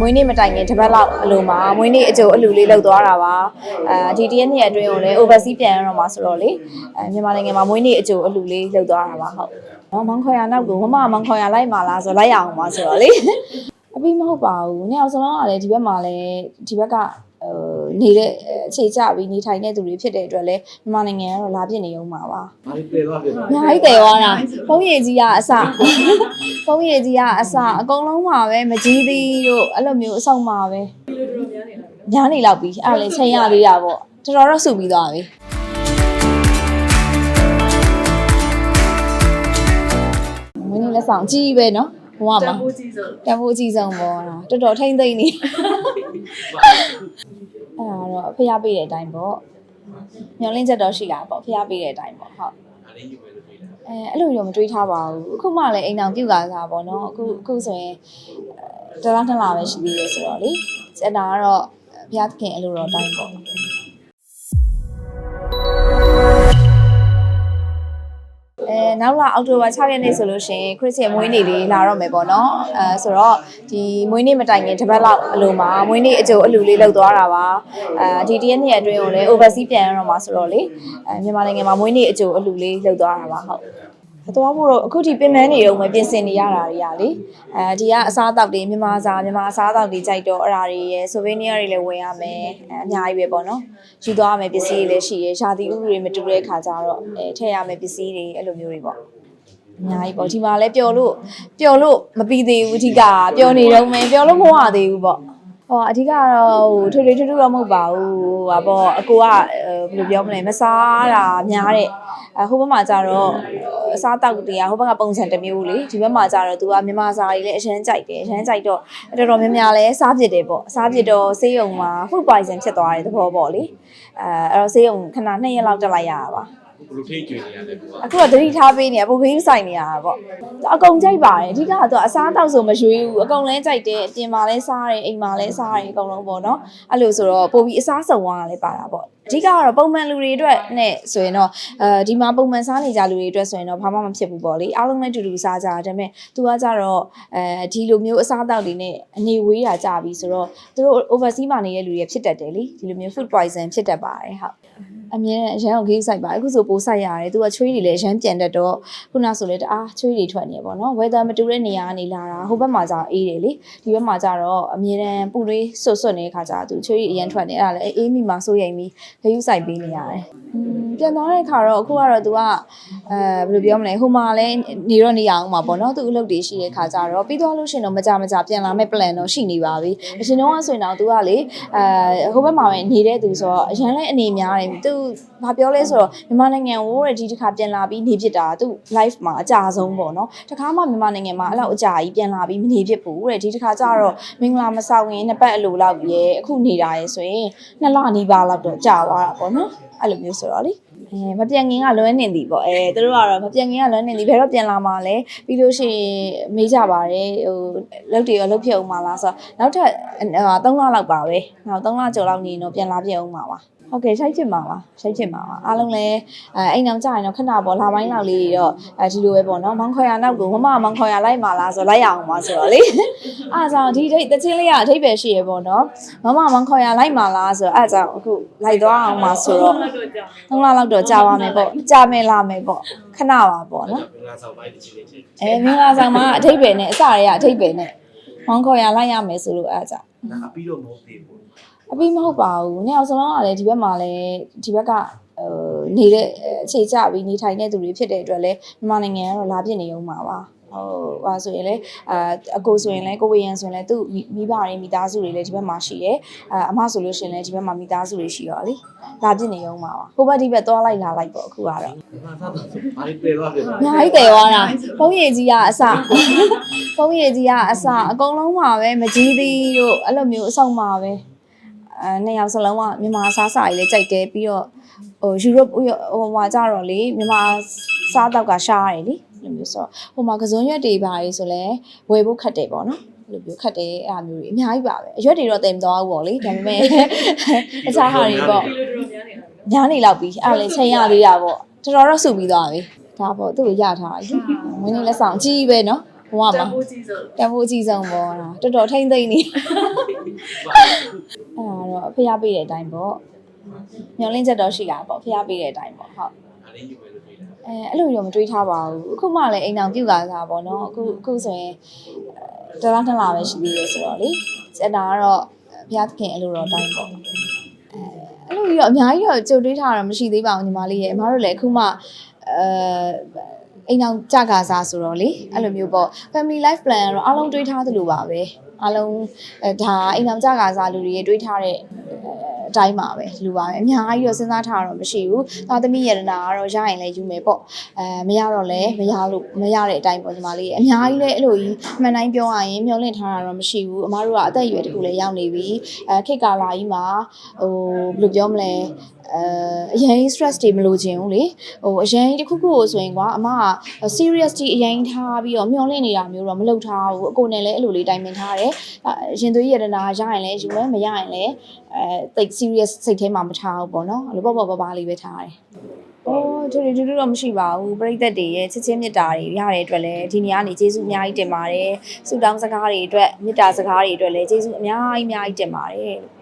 မွေးနေ့မတိုင်ခင်တစ်ပတ်လောက်အလိုမှာမွေးနေ့အကြိုအလူလေးလောက်သွားတာပါအဲဒီတရက်နှစ်ရက်အတွင်းကိုလည်း overseas ပြန်ရတော့မှာဆိုတော့လေအဲမြန်မာနိုင်ငံမှာမွေးနေ့အကြိုအလူလေးလောက်သွားတာပါဟုတ်နော်မောင်ခေါ်ရနောက်ကိုမမမောင်ခေါ်ရလိုက်မှာလားဆိုလိုက်ရအောင်ပါဆိုတော့လေအပြီးမဟုတ်ပါဘူး။နေ့အောင်စလုံးကလည်းဒီဘက်မှာလည်းဒီဘက်ကဟို နေတဲ့အခြေချပြီးနေထိုင်တဲ့သူတွေဖြစ်တဲ့အတွက်လည်းမြန်မာနိုင်ငံကတော့လာပြစ်နေအောင်ပါပါ။ဘာလို့ပြေသွားပြေသွားအများကြီးတည်သွားတာဖုံးရည်ကြီးကအစဖုံးရည်ကြီးကအစအကုန်လုံးပါပဲမကြီးသေးတို့အဲ့လိုမျိုးအဆောင်ပါပဲညားနေလောက်ပြီအဲ့ဒါလည်းချိန်ရသေးတာပေါ့တော်တော်တော့စုပြီးသွားပြီမင်းလက်ဆောင်ကြီးပဲနော် ဘဝမှာဘူးကြီးဆုံးတန်ဖိုးအကြီးဆုံးပေါ့လားတော်တော်ထိမ့်သိမ့်နေအဲ့ဒါတော့အဖေရပေးတဲ့အတိုင်းပေါ့မျောလင်းချက်တော့ရှိတာပေါ့အဖေရပေးတဲ့အတိုင်းပေါ့ဟုတ်ဒါလေးယူမယ်လို့ပြေးတာအဲအဲ့လိုတော့မတွေးထားပါဘူးအခုမှလည်းအိမ်အောင်ပြုတ်လာတာပေါ့နော်အခုအခုဆိုရင်အဲတစ်လားနှစ်လားပဲရှိသေးတယ်ဆိုတော့လေကျန်တာကတော့ဘုရားသခင်အဲ့လိုတော့တိုင်းပေါ့ နောက်လာအောက်တိုဘာ6ရက်နေ့ဆိုလို့ရှိရင်ခရစ်စတန်မွေးနေ့လေးလာတော့မယ်ပေါ့နော်အဲဆိုတော့ဒီမွေးနေ့မတိုင်ခင်တစ်ပတ်လောက်အလိုမှာမွေးနေ့အကြိုအလူလေးလောက်သွားတာပါအဲဒီတရက်နှစ်ရက်အတွင်းကိုလည်း overseas ပြန်ရတော့မှာဆိုတော့လေအဲမြန်မာနိုင်ငံမှာမွေးနေ့အကြိုအလူလေးလောက်သွားတာပါဟုတ်အ သွားဖို့တော့အခုထိပင်ပန်းနေတော့မပြင်ဆင်နေရတာတွေကလေအဲဒီကအစားအသောက်တွေမြန်မာစားမြန်မာအစားအသောက်တွေကြိုက်တော့အဲ့ဒါတွေရယ်ဆိုဗီနီယာတွေလည်းဝယ်ရမယ်အဲအများကြီးပဲပေါ့နော်ယူသွားရမယ်ပစ္စည်းတွေလည်းရှိရယ်ရှာတီဥတွေမတူတဲ့ခါကျတော့အဲထည့်ရမယ်ပစ္စည်းတွေအဲ့လိုမျိုးတွေပေါ့အများကြီးပေါ့ဒီမှာလည်းပျော်လို့ပျော်လို့မပြီးသေးဘူးအဓိကပျော်နေတော့မယ်ပျော်လို့မဝသေးဘူးပေါ့ဟောအဓိကတော့ဟိုထွေထွေထူးထူးတော့မဟုတ်ပါဘူးဟာပေါ့အကိုကအဲဘယ်လိုပြောမလဲမစားတာများတဲ့အဲဟိုဘက်မှာကျတော့ အစားတောက်တွေကဟိုဘက်ကပုံစံတစ်မျိုးလေဒီဘက်မှာကျတော့သူကမြန်မာစားတွေလည်းအရန်ကြိုက်တယ်အရန်ကြိုက်တော့တော်တော်များများလည်းစားပြစ်တယ်ပေါ့စားပြစ်တော့ဆေးရုံမှာ food poison ဖြစ်သွားတဲ့သဘောပေါ့လေအဲအဲ့တော့ဆေးရုံခဏ2ရက်လောက်တက်လိုက်ရတာပါဘလို့ထိတ်ကြွေနေရတယ်ကွာအခုကသတိထားပေးနေရပုံခင်းဆိုင်နေရတာပေါ့အကုန်ကြိုက်ပါတယ်အဓိကတော့အစားတောက်ဆိုမရွေးဘူးအကုန်လဲကြိုက်တယ်အပြင်မှာလဲစားတယ်အိမ်မှာလဲစားတယ်အကုန်လုံးပေါ့နော်အဲ့လိုဆိုတော့ပိုပြီးအစားစုံသွားတာလည်းပါတာပေါ့ အဓိကကတော့ပုံမှန်လူတွေအတွက်နဲ့ဆိုရင်တော့အဲဒီမှာပုံမှန်စားနေကြလူတွေအတွက်ဆိုရင်တော့ဘာမှမဖြစ်ဘူးပေါ့လေအားလုံးလည်းတူတူစားကြတာဒါပေမဲ့သူကကြတော့အဲဒီလိုမျိုးအစားတောက်တွေနဲ့အနေဝေးတာကြပြီဆိုတော့သူတို့ overseas မှာနေတဲ့လူတွေဖြစ်တတ်တယ်လေဒီလိုမျိုး food poison ဖြစ်တတ်ပါတယ်ဟုတ် အမြဲတမ်းအရန်ကိုဂိမ်းဆိုင်ပါအခုဆိုပိုးဆိုင်ရတယ်သူကချွေးတွေလည်းအရန်ပြန်တတ်တော့ခုနဆိုလည်းတအားချွေးတွေထွက်နေပေါ့နော် weather မတူတဲ့နေရာကနေလာတာဟိုဘက်မှာကျအေးတယ်လေဒီဘက်မှာကျတော့အမြဲတမ်းပူတွေးဆွတ်ဆွတ်နေတဲ့ခါကျသူချွေးတွေအရန်ထွက်နေအဲ့ဒါလည်းအေးမိမှာစိုးရိမ်ပြီးဂိမ်းဆိုင်ပေးနေရတယ်ပြန်သွားတဲ့ခါတော့အခုကတော့သူကအဲဘယ်လိုပြောမလဲဟိုမှာလည်းနေတော့နေရအောင်မှာပေါ့နော်သူအလုပ်တွေရှိတဲ့ခါကျတော့ပြီးသွားလို့ရှိရင်တော့မကြမကြပြန်လာမဲ့ plan တော့ရှိနေပါပြီအရှင်တော့ဆိုရင်တော့သူကလေအဲဟိုဘက်မှာပဲနေတဲ့သူဆိုတော့အရန်လည်းအနေများတယ်သူဘာပြောလဲဆိုတော့မြန်မာနိုင်ငံကိုတဲ့ဒီတစ်ခါပြန်လာပြီးနေဖြစ်တာသူ live မှာအကြဆုံးပေါ့နော်တခါမှမြန်မာနိုင်ငံမှာအဲ့လောက်အကြာကြီးပြန်လာပြီးမနေဖြစ်ဘူးတဲ့ဒီတစ်ခါကျတော့မင်္ဂလာမဆောင်ရင်နှစ်ပတ်အလိုလောက်ရဲအခုနေတာရဲဆိုရင်နှစ်လနီးပါးလောက်တော့ကြာသွားတာပေါ့နော် အဲ့လိုမျိုးဆိုတော့လေအဲမပြန်ခင်ကလွမ်းနေသည်ပေါ့အဲသူတို့ကတော့မပြန်ခင်ကလွမ်းနေသည်ဘယ်တော့ပြန်လာမှာလဲပြီးလို့ရှိရင်မေးကြပါတယ်ဟိုလုပ်တွေရောလုပ်ဖြစ်အောင်မလားဆိုတော့နောက်ထပ်3လလောက်ပါပဲနောက်3လကျော်လောက်နေရင်တော့ပြန်လာပြအောင်ပါပါ ဟုတ်ကဲ့ရှိုက်ဖြစ်မှာပါရှိုက်ဖြစ်မှာပါအားလုံးလည်းအဲအိမ်အောင်ကြာရင်တော့ခဏပေါ့လာပိုင်းလောက်လေးတော့အဲဒီလိုပဲပေါ့နော်မောင်ခေါ်ရနောက်ကိုမမမောင်ခေါ်ရလိုက်မှာလားဆိုလိုက်ရအောင်ပါဆိုတော့လေအားကြောင့်ဒီဒိတ်တချင်းလေးကအထိပ္ပယ်ရှိရပေါ့နော်မမမောင်ခေါ်ရလိုက်မှာလားဆိုတော့အားကြောင့်အခုလိုက်သွားအောင်ပါဆိုတော့တော့ကြောင်သုံးလလောက်တော့ကြာပါမယ်ပေါ့ကြာမယ်လာမယ်ပေါ့ခဏပါပေါ့နော်ဘင်္ဂလားဆောင်ပိုင်းတစ်ချိန်လေးချိန်အဲမင်္ဂလာဆောင်မှာအထိပ္ပယ်နဲ့အစရေကအထိပ္ပယ်နဲ့မောင်ခေါ်ရလိုက်ရမယ်ဆိုလို့အားကြောင့်ဒါအပြီးတော့မဟုတ်သေးဘူး အပြီးမဟုတ်ပါဘူး။နှစ်ယောက်စလုံးကလည်းဒီဘက်မှာလည်းဒီဘက်ကဟိုနေတဲ့အခြေချပြီးနေထိုင်တဲ့သူတွေဖြစ်တဲ့အတွက်လည်းမြန်မာနိုင်ငံကတော့လာပြစ်နေအောင်ပါပါ။ဟိုဟာဆိုရင်လည်းအာအကိုဆိုရင်လည်းကိုဝေယံဆိုရင်လည်းသူ့မိဘတွေမိသားစုတွေလည်းဒီဘက်မှာရှိတယ်။အာအမဆိုလို့ရှိရင်လည်းဒီဘက်မှာမိသားစုတွေရှိတော့လေ။လာပြစ်နေအောင်ပါပါ။ဟိုဘက်ဒီဘက်သွားလိုက်လာလိုက်ပေါ့အခုကတော့ဘင်္ဂလားသားတော့ဘာလို့ပြေသွားပြေသွားအများကြီးတည်သွားတာဖုံးရည်ကြီးကအစဖုံးရည်ကြီးကအစအကုန်လုံးပါပဲမကြီးသေးတို့အဲ့လိုမျိုးအဆောင်ပါပဲ အဲနှစ်ယောက်စလုံးကမြန်မာစားစာကြီးလည်းကြိုက်တယ်ပြီးတော့ဟိုယူရိုပဟိုမှာကြတော့လေမြန်မာစားတော့ကရှားတယ်လေအဲ့လိုမျိုးဆိုတော့ဟိုမှာကစုံရွက်တွေပါရေးဆိုလဲဝယ်ဖို့ခက်တယ်ပေါ့နော်အဲ့လိုမျိုးခက်တယ်အဲ့အမျိုးကြီးအများကြီးပါပဲအရွက်တွေတော့တင်မသွားဘူးပေါ့လေဒါပေမဲ့အခြားဟာတွေပေါ့ဒီလိုတော်များနေတာညားနေလောက်ပြီအဲ့ဒါလည်းချိန်ရသေးတာပေါ့တော်တော်တော့စုပြီးသွားပြီဒါပေါ့သူ့ကိုရထားပြီမင်းလေးလက်ဆောင်ကြီးပဲနော်ဘဝတမှာန်ဖိုးကြီးဆိုတန်ဖိုးအကြီးဆုံးပေါ့နော်တော်တော်ထိမ့်သိမ့်နေအဲ့ဒါ တော့ဖျားပေးတဲ့အတိုင်းပေါ့မျောလင်းချက်တော့ရှိတာပေါ့ဖျားပေးတဲ့အတိုင်းပေါ့ဟုတ်အားလေးယူမယ်လို့ပြောတာအဲအဲ့လိုတော့မတွေးထားပါဘူးအခုမှလည်းအိမ်အောင်ပြုတ်ကားစားပေါ့နော်အခုအခုဆိုရင်အဲတစ်လားနှစ်လားပဲရှိသေးတယ်ဆိုတော့လေစက်တာကတော့ဘုရားသခင်အဲ့လိုတော့တိုင်းပေါ့အဲအဲ့လိုပြီးတော့အများကြီးတော့ကြိုတွေးထားတာမရှိသေးပါဘူးညီမလေးရဲ့အမတို့လည်းအခုမှအဲအိမ်အောင်ကြကားစားဆိုတော့လေအဲ့လိုမျိုးပေါ့ family life plan ကတော့အားလုံးတွေးထားသလိုပါပဲ အားလုံးအဲဒါအိမ်အောင်ကြကားစားလူတွေတွေးထားတဲ့ အတိုင်းပါပဲလူပါပဲအများကြီးတော့စဉ်းစားထားတာတော့မရှိဘူး။သာသမီယရနာကတော့ရရင်လည်းယူမယ်ပေါ့။အဲမရတော့လည်းမရလို့မရတဲ့အတိုင်းပေါ့ညီမလေးအများကြီးလည်းအဲ့လိုကြီးအမှန်တိုင်းပြောရရင်မျောလင့်ထားတာတော့မရှိဘူး။အမားတို့ကအသက်အရွယ်တခုလည်းရောက်နေပြီ။အဲခေတ်ကာလကြီးမှာဟိုဘယ်လိုပြောမလဲအဲအရင် stress တွေမလိုချင်ဘူးလေဟိုအရင်တစ်ခုခုကိုဆိုရင်ကွာအမက serious ကြီးအရင်ထားပြီးတော့မျောလင့်နေတာမျိုးတော့မလုပ်ထားဘူးအကိုနဲ့လည်းအဲ့လိုလေးတိုင်ပင်ထားတယ်အရင်သွေးရတနာရရင်လည်းယူမယ်မရရင်လည်းအဲတိတ် serious စိတ်ထဲမှာမထားဘူးပေါ့နော်အဲ့လိုပေါ့ပေါ့ပါပါလေးပဲထားတယ်။အော်တူတူတူတော့မရှိပါဘူးပြိသက်တွေရဲ့ချစ်ချင်းမေတ္တာတွေရတဲ့အတွက်လည်းဒီနေ့ကနေကျေးဇူးအများကြီးတင်ပါတယ်။ဆုတောင်းစကားတွေအတွက်မေတ္တာစကားတွေအတွက်လည်းကျေးဇူးအများကြီးအများကြီးတင်ပါတယ်လို့